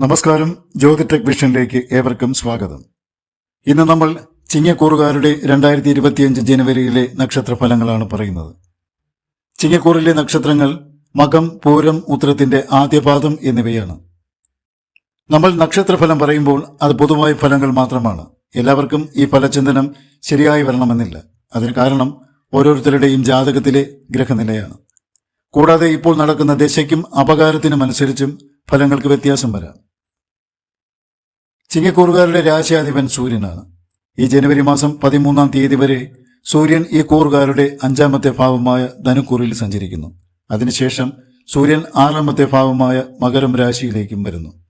നമസ്കാരം. ജ്യോതിടെക് വിഷനിലേക്ക് ഏവർക്കും സ്വാഗതം. ഇന്ന് നമ്മൾ ചിങ്ങക്കൂറുകാരുടെ രണ്ടായിരത്തി ഇരുപത്തിയഞ്ച് ജനുവരിയിലെ നക്ഷത്രഫലങ്ങളാണ് പറയുന്നത്. ചിങ്ങക്കൂറിലെ നക്ഷത്രങ്ങൾ മകം പൂരം ഉത്തരത്തിന്റെ ആദ്യപാദം എന്നിവയാണ്. നമ്മൾ നക്ഷത്രഫലം പറയുമ്പോൾ അത് പൊതുവായ ഫലങ്ങൾ മാത്രമാണ്. എല്ലാവർക്കും ഈ ഫലചിന്തനം ശരിയായി വരണമെന്നില്ല. അതിന് കാരണം ഓരോരുത്തരുടെയും ജാതകത്തിലെ ഗ്രഹനിലയാണ്. കൂടാതെ ഇപ്പോൾ നടക്കുന്ന ദശയ്ക്കും അപകാരത്തിനും അനുസരിച്ചും ഫലങ്ങൾക്ക് വ്യത്യാസം വരാം. ചിങ്ങക്കൂറുകാരുടെ രാശിയാധിപൻ സൂര്യനാണ്. ഈ ജനുവരി മാസം പതിമൂന്നാം തീയതി വരെ സൂര്യൻ ഈ കൂറുകാരുടെ അഞ്ചാമത്തെ ഭാവമായ ധനുക്കൂറിൽ സഞ്ചരിക്കുന്നു. അതിനുശേഷം സൂര്യൻ ആറാമത്തെ ഭാവമായ മകരം രാശിയിലേക്കും വരുന്നു.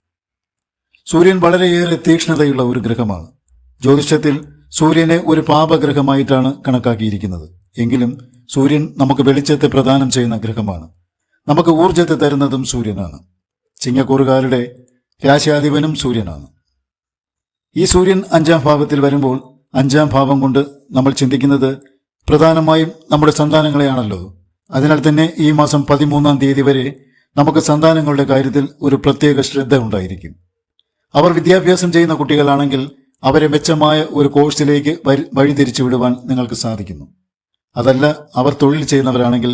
സൂര്യൻ വളരെയേറെ തീക്ഷ്ണതയുള്ള ഒരു ഗ്രഹമാണ്. ജ്യോതിഷത്തിൽ സൂര്യനെ ഒരു പാപഗ്രഹമായിട്ടാണ് കണക്കാക്കിയിരിക്കുന്നത്. എങ്കിലും സൂര്യൻ നമുക്ക് വെളിച്ചത്തെ പ്രദാനം ചെയ്യുന്ന ഗ്രഹമാണ്. നമുക്ക് ഊർജത്തെ തരുന്നതും സൂര്യനാണ്. ചിങ്ങക്കൂറുകാരുടെ രാശാധിപനും സൂര്യനാണ്. ഈ സൂര്യൻ അഞ്ചാം ഭാവത്തിൽ വരുമ്പോൾ അഞ്ചാം ഭാവം കൊണ്ട് നമ്മൾ ചിന്തിക്കുന്നത് പ്രധാനമായും നമ്മുടെ സന്താനങ്ങളെയാണല്ലോ. അതിനാൽ തന്നെ ഈ മാസം പതിമൂന്നാം തീയതി വരെ നമുക്ക് സന്താനങ്ങളുടെ കാര്യത്തിൽ ഒരു പ്രത്യേക ശ്രദ്ധ ഉണ്ടായിരിക്കും. അവർ വിദ്യാഭ്യാസം ചെയ്യുന്ന കുട്ടികളാണെങ്കിൽ അവരെ മെച്ചമായ ഒരു കോഴ്സിലേക്ക് വഴിതിരിച്ചു വിടുവാൻ നിങ്ങൾക്ക് സാധിക്കുന്നു. അതല്ല അവർ തൊഴിൽ ചെയ്യുന്നവരാണെങ്കിൽ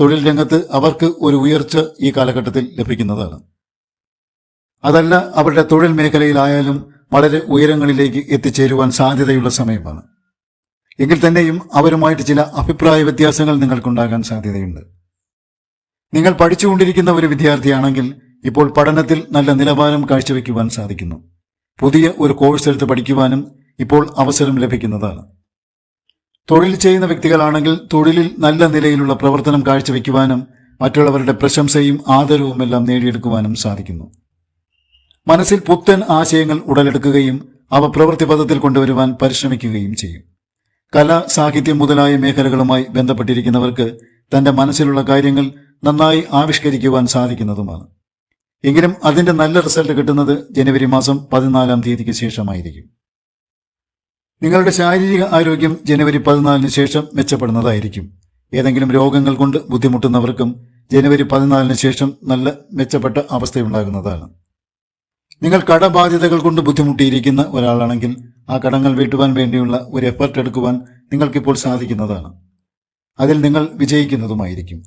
തൊഴിൽ രംഗത്ത് അവർക്ക് ഒരു ഉയർച്ച ഈ കാലഘട്ടത്തിൽ ലഭിക്കുന്നതാണ്. അതല്ല അവരുടെ തൊഴിൽ മേഖലയിലായാലും വളരെ ഉയരങ്ങളിലേക്ക് എത്തിച്ചേരുവാൻ സാധ്യതയുള്ള സമയമാണ്. എങ്കിൽ തന്നെയും അവരുമായിട്ട് ചില അഭിപ്രായ വ്യത്യാസങ്ങൾ നിങ്ങൾക്കുണ്ടാകാൻ സാധ്യതയുണ്ട്. നിങ്ങൾ പഠിച്ചുകൊണ്ടിരിക്കുന്ന ഒരു വിദ്യാർത്ഥിയാണെങ്കിൽ ഇപ്പോൾ പഠനത്തിൽ നല്ല നിലവാരം കാഴ്ചവെക്കുവാൻ സാധിക്കുന്നു. പുതിയ ഒരു കോഴ്സ് എടുത്ത് പഠിക്കുവാനും ഇപ്പോൾ അവസരം ലഭിക്കുന്നതാണ്. തൊഴിൽ ചെയ്യുന്ന വ്യക്തികളാണെങ്കിൽ തൊഴിലിൽ നല്ല നിലയിലുള്ള പ്രവർത്തനം കാഴ്ചവെക്കുവാനും മറ്റുള്ളവരുടെ പ്രശംസയും ആദരവുമെല്ലാം നേടിയെടുക്കുവാനും സാധിക്കുന്നു. മനസ്സിൽ പുത്തൻ ആശയങ്ങൾ ഉടലെടുക്കുകയും അവ പ്രവൃത്തിപഥത്തിൽ കൊണ്ടുവരുവാൻ പരിശ്രമിക്കുകയും ചെയ്യും. കല സാഹിത്യം മുതലായ മേഖലകളുമായി ബന്ധപ്പെട്ടിരിക്കുന്നവർക്ക് തന്റെ മനസ്സിലുള്ള കാര്യങ്ങൾ നന്നായി ആവിഷ്കരിക്കുവാൻ സാധിക്കുന്നതുമാണ്. എങ്കിലും അതിന്റെ നല്ല റിസൾട്ട് കിട്ടുന്നത് ജനുവരി മാസം പതിനാലാം തീയതിക്ക് ശേഷമായിരിക്കും. നിങ്ങളുടെ ശാരീരിക ആരോഗ്യം ജനുവരി പതിനാലിന് ശേഷം മെച്ചപ്പെടുന്നതായിരിക്കും. ഏതെങ്കിലും രോഗങ്ങൾ കൊണ്ട് ബുദ്ധിമുട്ടുന്നവർക്കും ജനുവരി പതിനാലിന് ശേഷം നല്ല മെച്ചപ്പെട്ട അവസ്ഥയുണ്ടാകുന്നതാണ്. നിങ്ങൾ കടബാധ്യതകൾ കൊണ്ട് ബുദ്ധിമുട്ടിയിരിക്കുന്ന ഒരാളാണെങ്കിൽ ആ കടങ്ങൾ വീട്ടുവാൻ വേണ്ടിയുള്ള ഒരു എഫർട്ട് എടുക്കുവാൻ നിങ്ങൾക്കിപ്പോൾ സാധിക്കുന്നതാണ്. അതിൽ നിങ്ങൾ വിജയിക്കുന്നതുമായിരിക്കും.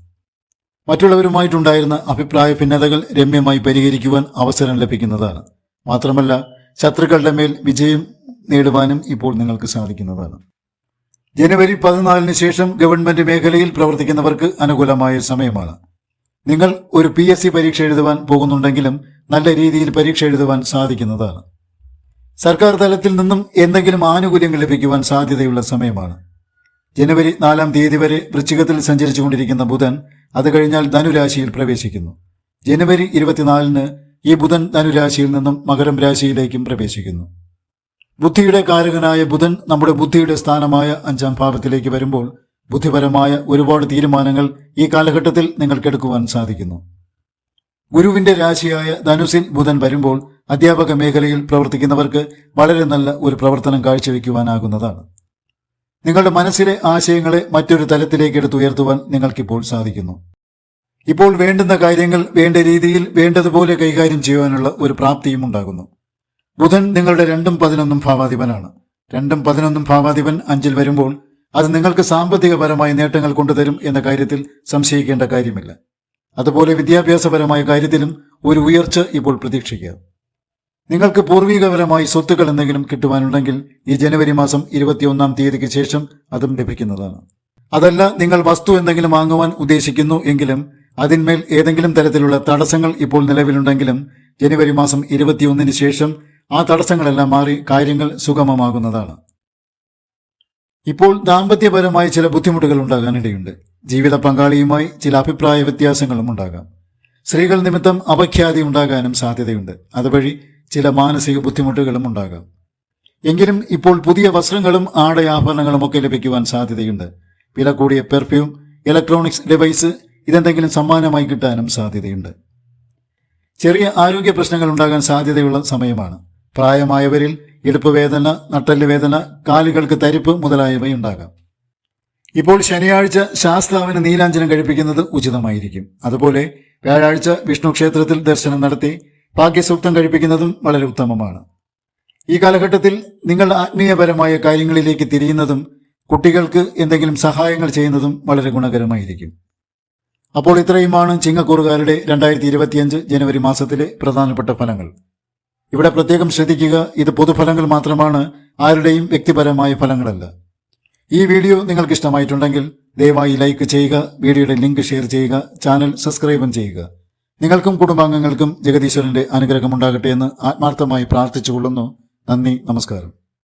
മറ്റുള്ളവരുമായിട്ടുണ്ടായിരുന്ന അഭിപ്രായ ഭിന്നതകൾ രമ്യമായി പരിഹരിക്കുവാൻ അവസരം ലഭിക്കുന്നതാണ്. മാത്രമല്ല ശത്രുക്കളുടെ മേൽ വിജയം നേടുവാനും ഇപ്പോൾ നിങ്ങൾക്ക് സാധിക്കുന്നതാണ്. ജനുവരി പതിനാലിന് ശേഷം ഗവൺമെന്റ് മേഖലയിൽ പ്രവർത്തിക്കുന്നവർക്ക് അനുകൂലമായ സമയമാണ്. നിങ്ങൾ ഒരു പി എസ് സി പരീക്ഷ എഴുതുവാൻ പോകുന്നുണ്ടെങ്കിലും നല്ല രീതിയിൽ പരീക്ഷ എഴുതുവാൻ സാധിക്കുന്നതാണ്. സർക്കാർ തലത്തിൽ നിന്നും എന്തെങ്കിലും ആനുകൂല്യങ്ങൾ ലഭിക്കുവാൻ സാധ്യതയുള്ള സമയമാണ്. ജനുവരി നാലാം തീയതി വരെ വൃശ്ചികത്തിൽ സഞ്ചരിച്ചുകൊണ്ടിരിക്കുന്ന ബുധൻ അത് കഴിഞ്ഞാൽ ധനുരാശിയിൽ പ്രവേശിക്കുന്നു. ജനുവരി ഇരുപത്തിനാലിന് ഈ ബുധൻ ധനുരാശിയിൽ നിന്നും മകരം രാശിയിലേക്കും പ്രവേശിക്കുന്നു. ബുദ്ധിയുടെ കാരകനായ ബുധൻ നമ്മുടെ ബുദ്ധിയുടെ സ്ഥാനമായ അഞ്ചാം ഭാവത്തിലേക്ക് വരുമ്പോൾ ബുദ്ധിപരമായ ഒരുപാട് തീരുമാനങ്ങൾ ഈ കാലഘട്ടത്തിൽ നിങ്ങൾക്കെടുക്കുവാൻ സാധിക്കുന്നു. ഗുരുവിന്റെ രാശിയായ ധനുസിൻ ബുധൻ വരുമ്പോൾ അധ്യാപക മേഖലയിൽ പ്രവർത്തിക്കുന്നവർക്ക് വളരെ നല്ല ഒരു പ്രവർത്തനം കാഴ്ചവെക്കുവാനാകുന്നതാണ്. നിങ്ങളുടെ മനസ്സിലെ ആശയങ്ങളെ മറ്റൊരു തലത്തിലേക്ക് എടുത്തുയർത്തുവാൻ നിങ്ങൾക്കിപ്പോൾ സാധിക്കുന്നു. ഇപ്പോൾ വേണ്ടുന്ന കാര്യങ്ങൾ വേണ്ട രീതിയിൽ വേണ്ടതുപോലെ കൈകാര്യം ചെയ്യുവാനുള്ള ഒരു പ്രാപ്തിയും ഉണ്ടാകുന്നു. ബുധൻ നിങ്ങളുടെ രണ്ടും പതിനൊന്നും ഭാവാധിപനാണ്. രണ്ടും പതിനൊന്നും ഭാവാധിപൻ അഞ്ചിൽ വരുമ്പോൾ അത് നിങ്ങൾക്ക് സാമ്പത്തികപരമായ നേട്ടങ്ങൾ കൊണ്ടുതരും എന്ന കാര്യത്തിൽ സംശയിക്കേണ്ട കാര്യമില്ല. അതുപോലെ വിദ്യാഭ്യാസപരമായ കാര്യത്തിലും ഒരു ഉയർച്ച ഇപ്പോൾ പ്രതീക്ഷിക്കുക നിങ്ങൾക്ക് പൂർവികപരമായി സ്വത്തുക്കൾ എന്തെങ്കിലും കിട്ടുവാനുണ്ടെങ്കിൽ ഈ ജനുവരി മാസം ഇരുപത്തിയൊന്നാം തീയതിക്ക് ശേഷം അതും ലഭിക്കുന്നതാണ്. അതല്ല നിങ്ങൾ വസ്തു എന്തെങ്കിലും വാങ്ങുവാൻ ഉദ്ദേശിക്കുന്നു എങ്കിലും അതിന്മേൽ ഏതെങ്കിലും തരത്തിലുള്ള തടസ്സങ്ങൾ ഇപ്പോൾ നിലവിലുണ്ടെങ്കിലും ജനുവരി മാസം ഇരുപത്തിയൊന്നിന് ശേഷം ആ തടസ്സങ്ങളെല്ലാം മാറി കാര്യങ്ങൾ സുഗമമാകുന്നതാണ്. ഇപ്പോൾ ദാമ്പത്യപരമായ ചില ബുദ്ധിമുട്ടുകൾ ഉണ്ടാകാനിടയുണ്ട്. ജീവിത പങ്കാളിയുമായി ചില അഭിപ്രായ വ്യത്യാസങ്ങളും ഉണ്ടാകാം. സ്ത്രീകൾ നിമിത്തം അപഖ്യാതി ഉണ്ടാകാനും സാധ്യതയുണ്ട്. അതുവഴി ചില മാനസിക ബുദ്ധിമുട്ടുകളും ഉണ്ടാകാം. എങ്കിലും ഇപ്പോൾ പുതിയ വസ്ത്രങ്ങളും ആടയാഭരണങ്ങളും ഒക്കെ ലഭിക്കുവാൻ സാധ്യതയുണ്ട്. വില കൂടിയ പെർഫ്യൂം ഇലക്ട്രോണിക്സ് ഡിവൈസ് ഇതെന്തെങ്കിലും സമ്മാനമായി കിട്ടാനും സാധ്യതയുണ്ട്. ചെറിയ ആരോഗ്യ പ്രശ്നങ്ങൾ ഉണ്ടാകാൻ സാധ്യതയുള്ള സമയമാണ്. പ്രായമായവരിൽ ഇടുപ്പ് വേദന നട്ടൽ വേദന കാലുകൾക്ക് തരിപ്പ് മുതലായവയുണ്ടാകാം. ഇപ്പോൾ ശനിയാഴ്ച ശാസ്താവിന് നീലാഞ്ജനം കഴിപ്പിക്കുന്നത് ഉചിതമായിരിക്കും. അതുപോലെ വ്യാഴാഴ്ച വിഷ്ണു ക്ഷേത്രത്തിൽ ദർശനം നടത്തി ഭാഗ്യസൂക്തം കഴിപ്പിക്കുന്നതും വളരെ ഉത്തമമാണ്. ഈ കാലഘട്ടത്തിൽ നിങ്ങൾ ആത്മീയപരമായ കാര്യങ്ങളിലേക്ക് തിരിയുന്നതും കുട്ടികൾക്ക് എന്തെങ്കിലും സഹായങ്ങൾ ചെയ്യുന്നതും വളരെ ഗുണകരമായിരിക്കും. അപ്പോൾ ഇത്രയുമാണ് ചിങ്ങക്കൂറുകാരുടെ രണ്ടായിരത്തി ഇരുപത്തിയഞ്ച് ജനുവരി മാസത്തിലെ പ്രധാനപ്പെട്ട ഫലങ്ങൾ. ഇവിടെ പ്രത്യേകം ശ്രദ്ധിക്കുക ഇത് പൊതുഫലങ്ങൾ മാത്രമാണ് ആരുടെയും വ്യക്തിപരമായ ഫലങ്ങളല്ല. ഈ വീഡിയോ നിങ്ങൾക്ക് ഇഷ്ടമായിട്ടുണ്ടെങ്കിൽ ദയവായി ലൈക്ക് ചെയ്യുക വീഡിയോയുടെ ലിങ്ക് ഷെയർ ചെയ്യുക ചാനൽ സബ്സ്ക്രൈബും ചെയ്യുക. നിങ്ങൾക്കും കുടുംബാംഗങ്ങൾക്കും ജഗദീശ്വരന്റെ അനുഗ്രഹമുണ്ടാകട്ടെ എന്ന് ആത്മാർത്ഥമായി പ്രാർത്ഥിച്ചുകൊള്ളുന്നു. നന്ദി നമസ്കാരം.